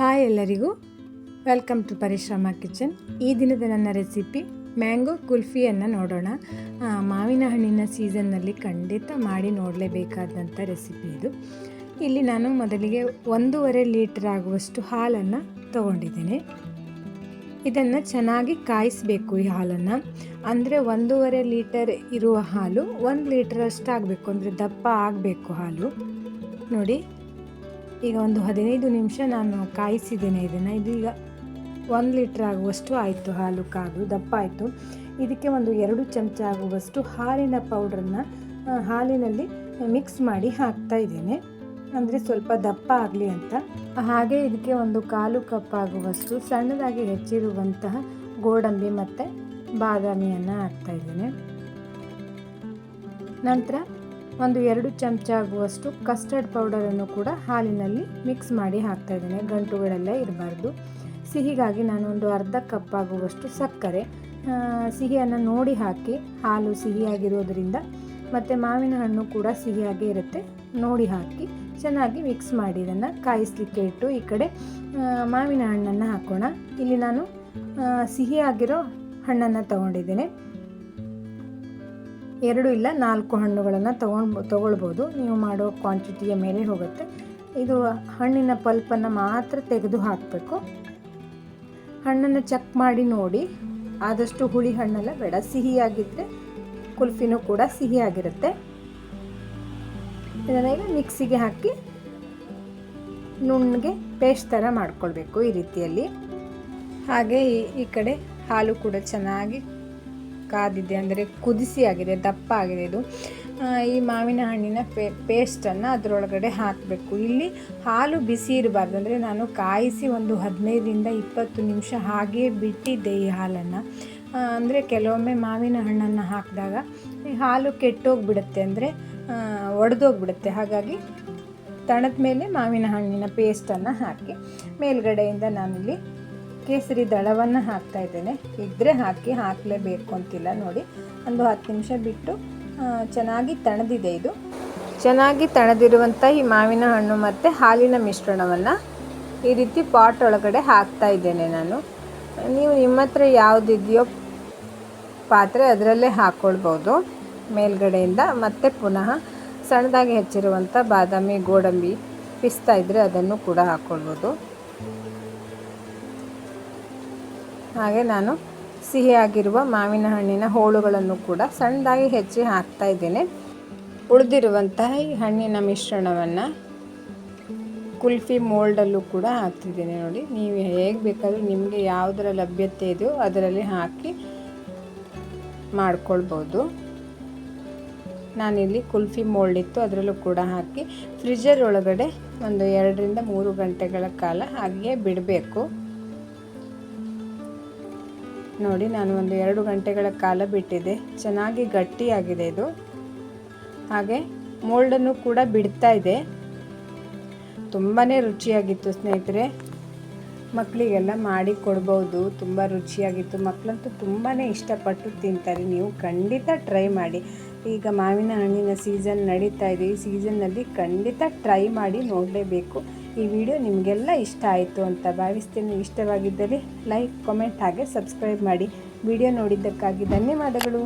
Hi ಎಲ್ಲರಿಗೂ. Welcome to ಪರಿಶ್ರಮ kitchen ಈ ದಿನದ ನನ್ನ ರೆಸಿಪಿ ಮ್ಯಾಂಗೋ ಕುಲ್ಫಿಯನ್ನು ನೋಡೋಣ. ಮಾವಿನ ಹಣ್ಣಿನ ಸೀಸನ್ನಲ್ಲಿ ಖಂಡಿತ ಮಾಡಿ ನೋಡಲೇಬೇಕಾದಂಥ ರೆಸಿಪಿ ಇದು. ಇಲ್ಲಿ ನಾನು ಮೊದಲಿಗೆ ಒಂದೂವರೆ ಲೀಟರ್ ಆಗುವಷ್ಟು ಹಾಲನ್ನು ತಗೊಂಡಿದ್ದೇನೆ. ಇದನ್ನು ಚೆನ್ನಾಗಿ ಕಾಯಿಸಬೇಕು ಈ ಹಾಲನ್ನು. ಅಂದರೆ ಒಂದೂವರೆ ಲೀಟರ್ ಇರುವ ಹಾಲು ಒಂದು ಲೀಟರ್ ಅಷ್ಟು ಆಗಬೇಕು ಅಂದರೆ ದಪ್ಪ ಆಗಬೇಕು ಹಾಲು. ನೋಡಿ ಈಗ ಒಂದು ಹದಿನೈದು ನಿಮಿಷ ನಾನು ಕಾಯಿಸಿದ್ದೇನೆ ಇದನ್ನು. ಇದು ಈಗ ಒಂದು ಲೀಟ್ರ್ ಆಗುವಷ್ಟು ಆಯಿತು, ಹಾಲು ಕಾದು ದಪ್ಪ ಆಯಿತು. ಇದಕ್ಕೆ ಒಂದು ಎರಡು ಚಮಚ ಆಗುವಷ್ಟು ಹಾಲಿನ ಪೌಡ್ರನ್ನ ಹಾಲಿನಲ್ಲಿ ಮಿಕ್ಸ್ ಮಾಡಿ ಹಾಕ್ತಾ ಇದ್ದೇನೆ. ಅಂದರೆ ಸ್ವಲ್ಪ ದಪ್ಪ ಆಗಲಿ ಅಂತ. ಹಾಗೆ ಇದಕ್ಕೆ ಒಂದು ಕಾಲು ಕಪ್ ಆಗುವಷ್ಟು ಸಣ್ಣದಾಗಿ ಹೆಚ್ಚಿರುವಂತಹ ಗೋಡಂಬಿ ಮತ್ತು ಬಾದಾಮಿಯನ್ನು ಹಾಕ್ತಾ ಇದ್ದೇನೆ. ನಂತರ ಒಂದು ಎರಡು ಚಮಚ ಆಗುವಷ್ಟು ಕಸ್ಟರ್ಡ್ ಪೌಡರನ್ನು ಕೂಡ ಹಾಲಿನಲ್ಲಿ ಮಿಕ್ಸ್ ಮಾಡಿ ಹಾಕ್ತಾ ಇದ್ದೇನೆ. ಗಂಟುಗಳೆಲ್ಲ ಇರಬಾರ್ದು. ಸಿಹಿಗಾಗಿ ನಾನು ಒಂದು ಅರ್ಧ ಕಪ್ ಆಗುವಷ್ಟು ಸಕ್ಕರೆ ಸಿಹಿಯನ್ನು ನೋಡಿ ಹಾಕಿ. ಹಾಲು ಸಿಹಿಯಾಗಿರೋದ್ರಿಂದ ಮತ್ತು ಮಾವಿನ ಹಣ್ಣು ಕೂಡ ಸಿಹಿಯಾಗಿ ಇರುತ್ತೆ. ನೋಡಿ ಹಾಕಿ. ಚೆನ್ನಾಗಿ ಮಿಕ್ಸ್ ಮಾಡಿ ಇದನ್ನು ಕಾಯಿಸಲಿಕ್ಕೆ ಇಟ್ಟು ಈ ಕಡೆ ಮಾವಿನ ಹಣ್ಣನ್ನು ಹಾಕೋಣ. ಇಲ್ಲಿ ನಾನು ಸಿಹಿಯಾಗಿರೋ ಹಣ್ಣನ್ನು ತಗೊಂಡಿದ್ದೇನೆ. ಎರಡು ಇಲ್ಲ, ನಾಲ್ಕು ಹಣ್ಣುಗಳನ್ನು ತಗೊಂಡು ತೊಗೊಳ್ಬೋದು. ನೀವು ಮಾಡೋ ಕ್ವಾಂಟಿಟಿಯ ಮೇಲೆ ಹೋಗುತ್ತೆ. ಇದು ಹಣ್ಣಿನ ಪಲ್ಪನ್ನು ಮಾತ್ರ ತೆಗೆದು ಹಾಕಬೇಕು. ಹಣ್ಣನ್ನು ಚೆಕ್ ಮಾಡಿ ನೋಡಿ. ಆದಷ್ಟು ಹುಳಿ ಹಣ್ಣೆಲ್ಲ ಬೇಡ. ಸಿಹಿಯಾಗಿದ್ದರೆ ಕುಲ್ಫಿನೂ ಕೂಡ ಸಿಹಿಯಾಗಿರುತ್ತೆ. ಇದನ್ನು ಈಗ ಮಿಕ್ಸಿಗೆ ಹಾಕಿ ನುಣ್ಣಗೆ ಪೇಸ್ಟ್ ಥರ ಮಾಡ್ಕೊಳ್ಬೇಕು ಈ ರೀತಿಯಲ್ಲಿ. ಹಾಗೆ ಈ ಕಡೆ ಹಾಲು ಕೂಡ ಚೆನ್ನಾಗಿ ಕಾದಿದೆ ಅಂದರೆ ಕುದಿಸಿ ಆಗಿದೆ, ದಪ್ಪ ಆಗಿದೆ ಇದು. ಈ ಮಾವಿನ ಹಣ್ಣಿನ ಪೇ, ಪೇಸ್ಟನ್ನು ಅದರೊಳಗಡೆ ಹಾಕಬೇಕು. ಇಲ್ಲಿ ಹಾಲು ಬಿಸಿ ಇರಬಾರ್ದು. ಅಂದರೆ ನಾನು ಕಾಯಿಸಿ ಒಂದು ಹದಿನೈದರಿಂದ ಇಪ್ಪತ್ತು ನಿಮಿಷ ಹಾಗೆಯೇ ಬಿಟ್ಟಿದ್ದೆ ಈ ಹಾಲನ್ನು. ಅಂದರೆ ಕೆಲವೊಮ್ಮೆ ಮಾವಿನ ಹಣ್ಣನ್ನು ಹಾಕಿದಾಗ ಈ ಹಾಲು ಕೆಟ್ಟೋಗ್ಬಿಡುತ್ತೆ. ಅಂದರೆ ಒಡೆದೋಗ್ಬಿಡುತ್ತೆ. ಹಾಗಾಗಿ ತಣದ ಮೇಲೆ ಮಾವಿನ ಹಣ್ಣಿನ ಪೇಸ್ಟನ್ನು ಹಾಕಿ ಮೇಲ್ಗಡೆಯಿಂದ ನಾನಿಲ್ಲಿ ಕೇಸರಿ ದಳವನ್ನು ಹಾಕ್ತಾ ಇದ್ದೇನೆ. ಇದ್ದರೆ ಹಾಕಿ ಹಾಕಲೇಬೇಕು ಅಂತಿಲ್ಲ ನೋಡಿ. ಒಂದು ಹತ್ತು ನಿಮಿಷ ಬಿಟ್ಟು ಚೆನ್ನಾಗಿ ತಣದಿದೆ ಇದು. ಚೆನ್ನಾಗಿ ತಣದಿರುವಂಥ ಈ ಮಾವಿನ ಹಣ್ಣು ಮತ್ತು ಹಾಲಿನ ಮಿಶ್ರಣವನ್ನು ಈ ರೀತಿ ಪಾಟ್ ಒಳಗಡೆ ಹಾಕ್ತಾ ಇದ್ದೇನೆ ನಾನು. ನೀವು ನಿಮ್ಮ ಹತ್ರ ಯಾವುದಿದೆಯೋ ಪಾತ್ರೆ ಅದರಲ್ಲೇ ಹಾಕ್ಕೊಳ್ಬೋದು ಮೇಲ್ಗಡೆಯಿಂದ ಮತ್ತೆ ಪುನಃ ಸಣ್ಣದಾಗಿ ಹೆಚ್ಚಿರುವಂಥ ಬಾದಾಮಿ, ಗೋಡಂಬಿ, ಪಿಸ್ತಾ ಇದ್ದರೆ ಅದನ್ನು ಕೂಡ ಹಾಕ್ಕೊಳ್ಬೋದು ಹಾಗೆ ನಾನು ಸಿಹಿಯಾಗಿರುವ ಮಾವಿನ ಹಣ್ಣಿನ ಹೋಳುಗಳನ್ನು ಕೂಡ ಸಣ್ಣದಾಗಿ ಹೆಚ್ಚಿ ಹಾಕ್ತಾ ಇದ್ದೇನೆ. ಉಳಿದಿರುವಂತಹ ಈ ಹಣ್ಣಿನ ಮಿಶ್ರಣವನ್ನು ಕುಲ್ಫಿ ಮೋಲ್ಡಲ್ಲೂ ಕೂಡ ಹಾಕ್ತಿದ್ದೇನೆ ನೋಡಿ. ನೀವು ಹೇಗೆ ಬೇಕಾದರೂ ನಿಮಗೆ ಯಾವುದರ ಲಭ್ಯತೆ ಇದೆಯೋ ಅದರಲ್ಲಿ ಹಾಕಿ ಮಾಡ್ಕೊಳ್ಬೋದು. ನಾನಿಲ್ಲಿ ಕುಲ್ಫಿ ಮೋಲ್ಡ್ ಇತ್ತು, ಅದರಲ್ಲೂ ಕೂಡ ಹಾಕಿ ಫ್ರಿಜರ್ ಒಳಗಡೆ ಒಂದು ಎರಡರಿಂದ ಮೂರು ಗಂಟೆಗಳ ಕಾಲ ಹಾಗೆ ಬಿಡಬೇಕು. ನೋಡಿ, ನಾನು ಒಂದು ಎರಡು ಗಂಟೆಗಳ ಕಾಲ ಬಿಟ್ಟಿದ್ದೆ ಚೆನ್ನಾಗಿ ಗಟ್ಟಿಯಾಗಿದೆ ಇದು. ಹಾಗೆ ಮೋಲ್ಡನ್ನು ಕೂಡ ಬಿಡ್ತಾ ಇದೆ. ತುಂಬಾ ರುಚಿಯಾಗಿತ್ತು ಸ್ನೇಹಿತರೆ. ಮಕ್ಕಳಿಗೆಲ್ಲ ಮಾಡಿ ಕೊಡ್ಬೋದು. ತುಂಬ ರುಚಿಯಾಗಿತ್ತು. ಮಕ್ಕಳಂತೂ ತುಂಬಾ ಇಷ್ಟಪಟ್ಟು ತಿಂತಾರೆ. ನೀವು ಖಂಡಿತ ಟ್ರೈ ಮಾಡಿ. ಈಗ ಮಾವಿನ ಹಣ್ಣಿನ ಸೀಸನ್ ನಡೀತಾ ಇದೆ. ಈ ಸೀಸನ್ನಲ್ಲಿ ಖಂಡಿತ ಟ್ರೈ ಮಾಡಿ ನೋಡಲೇಬೇಕು. ಈ ವಿಡಿಯೋ ನಿಮಗೆಲ್ಲ ಇಷ್ಟ ಆಯಿತು ಅಂತ ಭಾವಿಸ್ತೀನಿ. ಇಷ್ಟವಾಗಿದ್ದಲ್ಲಿ ಲೈಕ್, ಕಮೆಂಟ್ ಹಾಗೆ ಸಬ್ಸ್ಕ್ರೈಬ್ ಮಾಡಿ. ವಿಡಿಯೋ ನೋಡಿದ್ದಕ್ಕಾಗಿ ಧನ್ಯವಾದಗಳು.